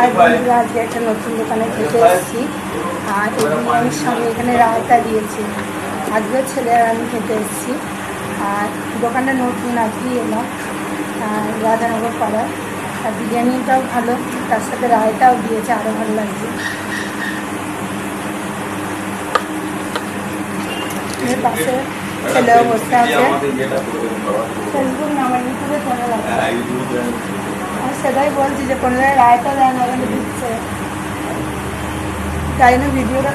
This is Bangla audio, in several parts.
আর বন্ধুরা আজকে একটা নতুন দোকানে খেতে এসেছি। আর বিরিয়ানির সঙ্গে এখানে রায়তা দিয়েছে। আজকেও ছেলে আর আমি খেতে এসেছি। আর দোকানটা নতুন আজকেই এলাম আর রাধানগর পাড়ায়। আর বিরিয়ানিটাও ভালো তার সাথে রায়তাও দিয়েছে আরও ভালো লাগছে। পাশে ছেলেও বসে আছে। ফেসবুক আমার ইউটিউবে চ্যানেল আছে আমি সেটাই বলছি যে কোনো জায়গায় রায়তা দেয় না ওখানে দিচ্ছে। তাই জন্য ভিডিওটা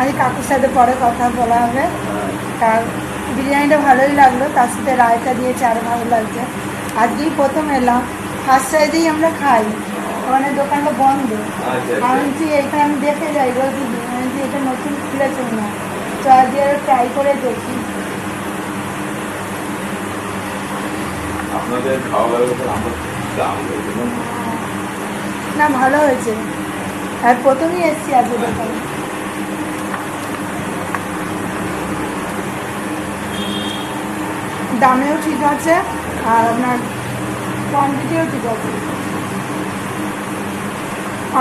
আমি কাকুর সাথে পরে কথা বলা হবে। তার বিরিয়ানিটা ভালোই লাগল তার সাথে রায়তা দিয়েছে আরও ভালো লাগছে। আজকেই প্রথম এলাম। ফার্স্ট সাইডেই আমরা খাই। ওখানে দোকানটা বন্ধ। আমি বলছি এইখানে আমি দেখে যাই বলছি এটা নতুন খুলেছে না তো আজকে ট্রাই করে দেখি। আপনাদের খাওয়া দাওয়ার আমরা দাম না, ভালো হয়েছে। আর প্রথমেই এসছি আজকে দোকানে। দামেও ঠিক আছে, আর আপনার কোয়ান্টিটিও ঠিক আছে।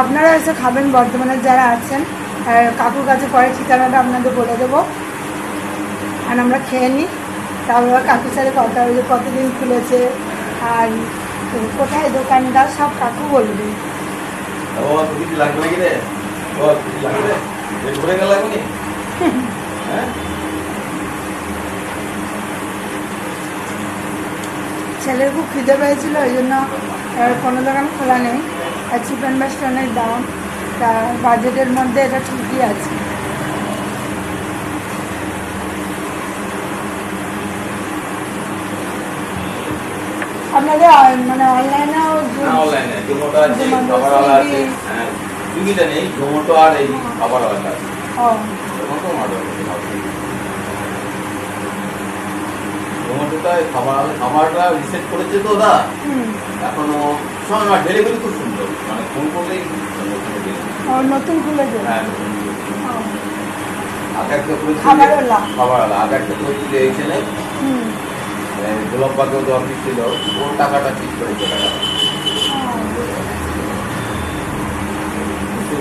আপনারা এসে খাবেন বর্ধমানে যারা আছেন কাকুর কাছে পরে ঠিকানাটা আপনাদের বলে দেবো। আর আমরা খেয়ে নিই। তারপর কাকুর সাথে কথা হয়েছে কতদিন খুলেছে আর কোথায় দোকানটা সব কাকু বলবে। ও কিছু লাগবে নাকি রে? ও কিছু লাগবে পেট গেল লাগবে হ্যাঁ? ছেলের খুব খিদে পেয়েছিল ওই জন্য কোনো দোকান খোলা নেই। আর চিকেন ব্যাসটা অনেক দাম তা বাজেটের মধ্যে এটা ঠিকই আছে। আপনাদের মানে অনলাইনেও অনলাইনে জোম্যাটো আছে খাবারওয়ালা আছে হ্যাঁ সুইগিটা নেই জোম্যাটো আর এই খাবারওয়ালা আছে। ও। জোম্যাটো অর্ডার করতে খাবার খাবারটা রিসেট করেছে তো ওরা এখনও শোনো না ডেলিভারি খুব সুন্দর। মানে ফোন করলেই নতুন খুলেছে হ্যাঁ আগে একটা আগে এইখানে হুম। গোলাপ বাগেও ছিল ওর টাকাটা ঠিক করে চলে গেল বুঝতে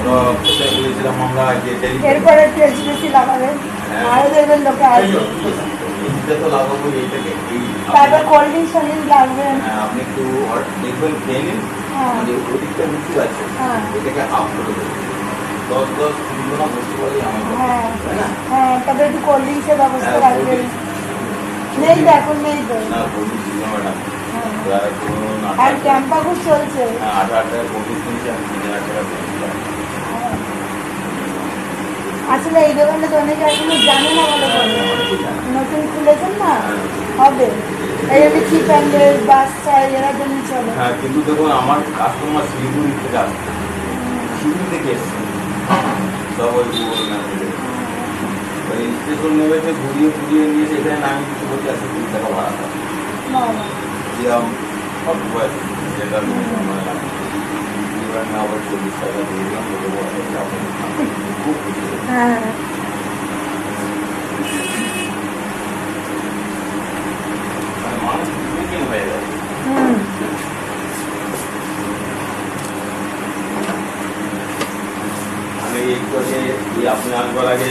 ওরা কোথায় বলেছিলাম আমরা যে এরপরে টেস্ট বেশি লাগাবেন আরও দেখবেন লোকে এইটা তো লাগাবো এইটাকে তারপর কোল্ড ড্রিঙ্কস ফোল্ড লাগবেন হ্যাঁ, আপনি একটু অর- দেখবেন খেয়ে নিন। হ্যাঁ। ওদিকটা বেশি আছে হ্যাঁ। এটাকে হাফ করে দেবেন। দশ দশ বসতে পারি আমার তাই না? হ্যাঁ তবে একটু কোল্ড ড্রিঙ্কসের ব্যবস্থা রাখবেন। নেই তো নেই তো না বলি ছিল ম্যাডাম হ্যাঁ। আর ক্যাম্পাগুস চলছে। হ্যাঁ, আট আট আমি তিন। হ্যাঁ। আসলে এই দোকানটা তো অনেকে এখনও জানে না ভালো করে। নতুন খুলেছেন না? হবে। এই জন্য চিপ অ্যান্ডের বাস চাই এরা জন্য চলে। হ্যাঁ কিন্তু দেখুন আমার কাস্টমার শিলিগুড়ি থেকে আসছে। শিলিগুড়ি থেকে এসছে। সব ওই গুগল ম্যাপ থেকে ওই স্টেশন নেমেছে ঘুরিয়ে ফুরিয়ে নিয়ে সেখানে নামিয়ে কিছু বলছে আসে কুড়ি টাকা ভাড়া থাকে বাবা। দিলাম অল্প বয়স যেটা মনে লাগে এবার আমি আবার চল্লিশ টাকা দিয়ে দিলাম বলে বলে যাব খুব খুশি হয়েছে। হ্যাঁ মানে মানুষ বুকিং হয়ে যায় হুম আমি একটু আগে এই আপনি আসবার আগে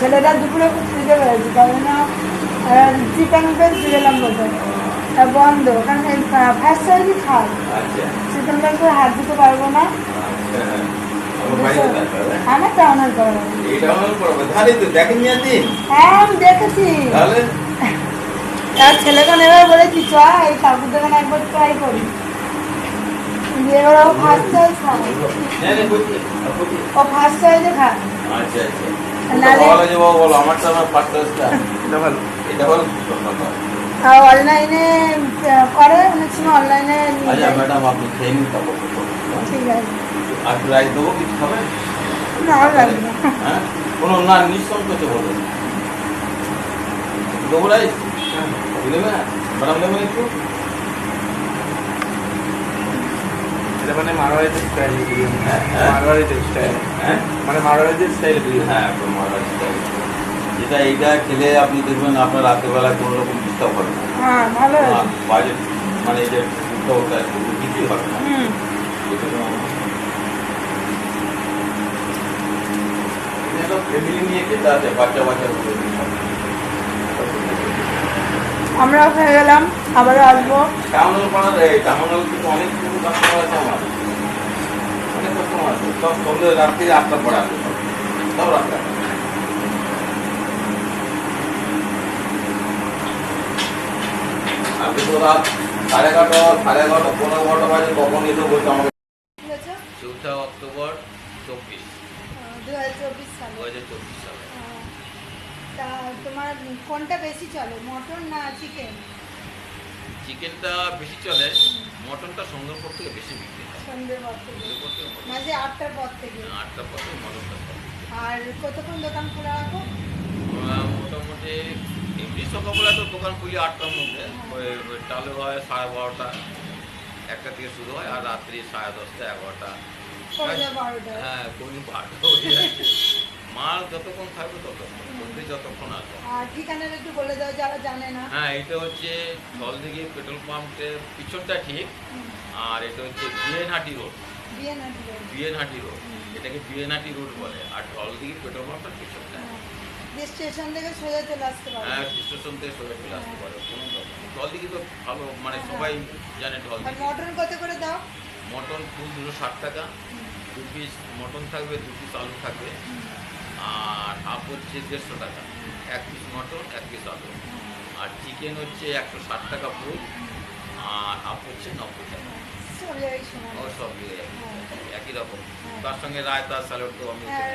ছেলেটা দুপুরে পেয়েছে তাই জন্য চিকেন পেস গেলাম বোধহয় তা বন্ধ ওখানে ফার্স্ট সার্ভিস আচ্ছা। চিকেন পেসে হাত দিতে পারব না। আচ্ছা তাহলে তো দেখেননি আপনি হ্যাঁ আমি দেখেছি। তাহলে? তার ছেলেকে নেবে বলেছি চ এই কাকুর দোকানে একবার ট্রাই করি। এবার ও ফার্স্ট সাইজ হ্যাঁ বলছি। ও ফার্স্ট সাইজে আচ্ছা আচ্ছা বলো আমার আর অনলাইনে করে? অনেক সময় অনলাইনে আচ্ছা ম্যাডাম আপনি খেয়ে নিন তারপর ঠিক আছে। আর রাইস দেবো কিছু খাবেন না লাগবে হ্যাঁ? কোনো না নিঃসংকোচে বলুন দেবো রাইস? নেবে না? ম্যাডাম একটু? এটা মানে মারোয়ারিদের স্টাইল বিরিয়ানি। মারোয়ারিদের স্টাইল হ্যাঁ? মানে মারোয়ারিদের স্টাইল বিরিয়ানি হ্যাঁ একদম মহারাজ যেটা এইটা খেলে আপনি দেখবেন আপনার রাত্রেবেলা কোনো রকম ডিস্টার্ব হবে না। হ্যাঁ বাজেট মানে এই যে দুধটা কিছুই হবে না। ফ্যামিলি নিয়ে খেতে আছে বাচ্চা বাচ্চা আমরা হয়ে গেলাম আবারও আসব। আমি তো রাত সাড়ে এগারোটা সাড়ে এগারোটা পনেরো বারোটা বাজে কখন এসে বলছে আমাকে চৌঠা অক্টোবর চব্বিশ। দু হাজার চব্বিশ সালে দু হাজার চব্বিশ সালে আহ, তা তোমার কোনটা বেশি চলে মটন না চিকেন চিকেনটা বেশি চলে মটনটা সন্ধ্যার থেকে বেশি বিক্রি হয়। সন্ধ্যের পর থেকে। পর মাঝে আটটার পর থেকে। আটটা পর থেকে মটনটা। আর কতক্ষণ দোকান খোলা রাখো? মোটামুটি এমনি সকালবেলা তো দোকান খুলি আটটার মধ্যে। ওই চালু হয় সাড়ে বারোটা একটা থেকে শুরু হয় আর রাত্রি সাড়ে দশটা এগারোটা। হ্যাঁ কোন বারোটা হয়ে যাচ্ছে। মাল যতক্ষণ থাকবে ততক্ষণ যতক্ষণ আসবে ঠিকানাটা একটু বলে দাও যারা জানে না। হ্যাঁ এটা হচ্ছে জলদিঘি পেট্রোল পাম্পের পিছনটা ঠিক আর এটা হচ্ছে বিএনহাটি রোড। বিএনহাটি রোড। এটাকে বিএনহাটি রোড বলে আর জলদিঘি পেট্রোল পাম্পটা পিছনটা। যে স্টেশন থেকে সোজা চলে আসতে হ্যাঁ স্টেশন থেকে সোজা চলে আসতে পারে কোনো জলদিঘি তো ভালো মানে সবাই জানে জলদিঘি মটন কত করে দাও? মটন ফুল দুশো ষাট টাকা দু পিস মটন থাকবে দু পিস আলু থাকবে। আর হাফ হচ্ছে দেড়শো টাকা। এক পিস মটন এক পিস আলু। আর চিকেন হচ্ছে একশো ষাট টাকা ফুল আর হাফ হচ্ছে নব্বই টাকা। ও সব হ্যাঁ। একই রকম। তার সঙ্গে রায়তা স্যালাড তো আমি হ্যাঁ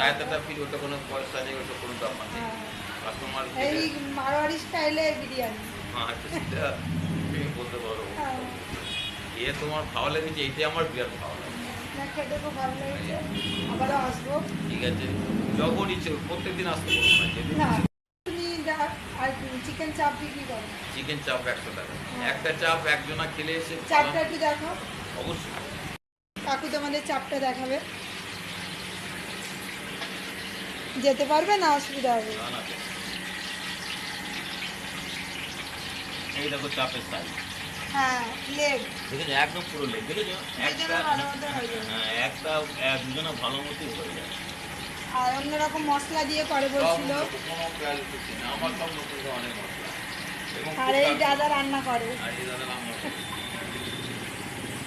রায়তাটা ফির ওটা কোনো পয়সা নেই ওটা কোনো ব্যাপার নেই। হ্যাঁ। কাস্টমার এই মারোয়ারি স্টাইলে বিরিয়ানি। হ্যাঁ সেটা তুমি বলতে পারো। হ্যাঁ। এ তোমার ভালো লেগেছে এইটাই আমার বিরাট ভালো খেতে খুব ভালো লেগেছে। আবারও আসব। ঠিক আছে। যখন ইচ্ছে প্রত্যেকদিন আসতে পারব না যেদিন তুমি দা- আর চিকেন চাপ বিক্রি করো? চিকেন চাপ একশো টাকা। একটা চাপ একজনা খেলে এসে চাপটা একটু দেখো। অবশ্যই। কাকু তোমাদের চাপটা দেখাবে। যেতে পারবে না অসুবিধা হবে। এই দেখো চাপের সাইজ হ্যাঁ লেগ দেখেছ একদম পুরো লেগ দেখেছ? একটা ভালো মতো হয়ে যাবে একটা এক দুজনে ভালো মতোই যায়। আর অন্যরকম মশলা দিয়ে করে বলছিল। আমার সব নতুন অনেক মশলা। আর এই দাদা রান্না করে।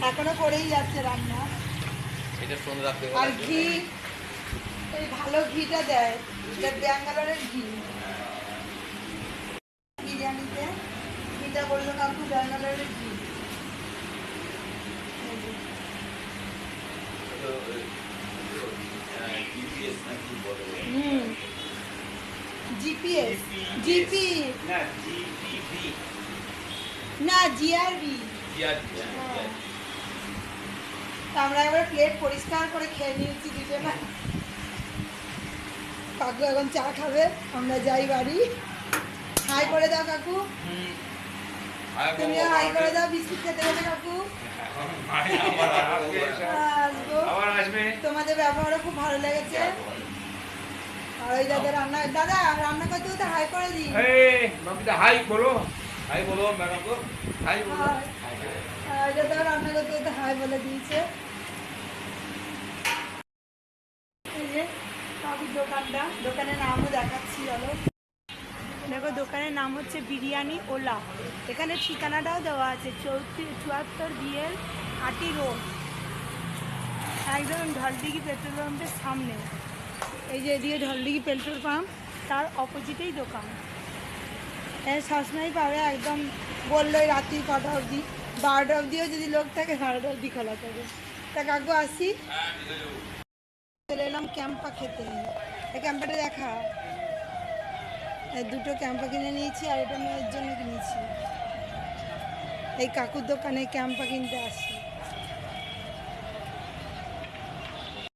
এখনও করেই যাচ্ছে রান্না। এটা সন্ধ্যে আর ঘি এই ভালো ঘিটা দেয়। এটা ব্যাঙ্গালোরের ঘি বিরিয়ানিতে ঘিটা বলল কাকু ব্যাঙ্গালোরের ঘি এই যে। জিপিএস নাকি বলে হুম জিপিএস জিপি না জিপিভি না জিআরবি আমরা এবার প্লেট পরিষ্কার করে খেয়ে নিয়েছি দুজনে। কাকু এখন চা খাবে আমরা যাই বাড়ি। হাই করে দাও কাকু। তুমিও হাই করে দাও বিস্কুট খেতে গেলে কাকু। আসব। আবার আসবে তোমাদের ব্যবহারও খুব ভালো লেগেছে। আর ওই দাদা রান্না দাদা রান্না করতে করতে হাই করে দিই হাই বলো। হাই বলো ম্যাডাম হাই বলো। রান্না করতে করতে হাই বলে দিয়েছে এই যে কাকুর দোকানটা দোকানের নামও দেখাচ্ছি চলো দেখো দোকানের নাম হচ্ছে বিরিয়ানি ওলা। এখানে ঠিকানাটাও দেওয়া আছে চৌত্রিশ চুয়াত্তর বিএল আটি রোড। একদম ঢলডিগি পেট্রোল পাম্পের সামনে। এই যে এদিকে ঢলডিগি পেট্রোল পাম্প, তার অপোজিটেই দোকান। হ্যাঁ সবসময় পাবে একদম বলল রাত্রি কটা অবধি। বারোটা অবধিও যদি লোক থাকে, বারোটা অবধি খোলা থাকে। তা কাকু, আসি? চলে এলাম ক্যাম্পা খেতে। এই ক্যাম্পাটা দেখা। দুটো ক্যাম্পা কিনে নিয়েছি আর এটা মেয়ের জন্য কিনেছি। এই কাকুর দোকানে ক্যাম্পা কিনতে আসি।